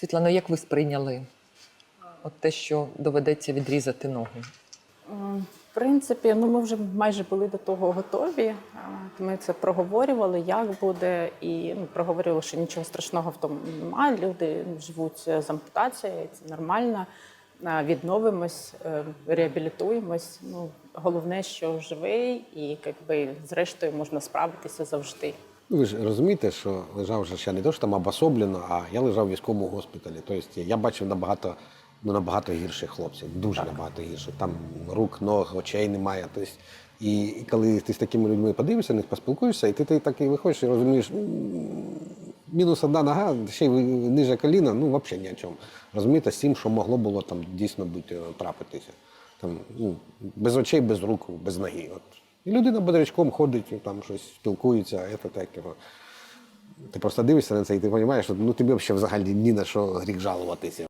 Світлано, як ви сприйняли от те, що доведеться відрізати ногу? В принципі, ну ми вже майже були до того готові. Ми це проговорювали, як буде, і ну, проговорювали, що нічого страшного в тому немає. Люди живуть з ампутацією, це нормально. Відновимось, е, реабілітуємось. Ну головне, що живий, і якби зрештою можна справитися завжди. Ну, Ви ж розумієте, що лежав вже ще не то, що там обособлено, а я лежав в військовому госпіталі. Тобто я бачив набагато, ну, набагато гірших хлопців, дуже набагато гірших. Там рук, ног, очей немає. Тобто, і, і коли ти з такими людьми подивишся, них поспілкуєшся, і ти, ти так і виходиш і розумієш, мінус одна нога, ще й ниже коліна, ну взагалі ні о чому. Розумієте, з тим, що могло було там дійсно бути е, трапитися. Там, ну, без очей, без рук, без ноги. От. І людина бодрячком ходить, там щось спілкується, це так. його. Ти просто дивишся на це і ти розумієш, що ну, тобі взагалі ні на що гріх жалуватися.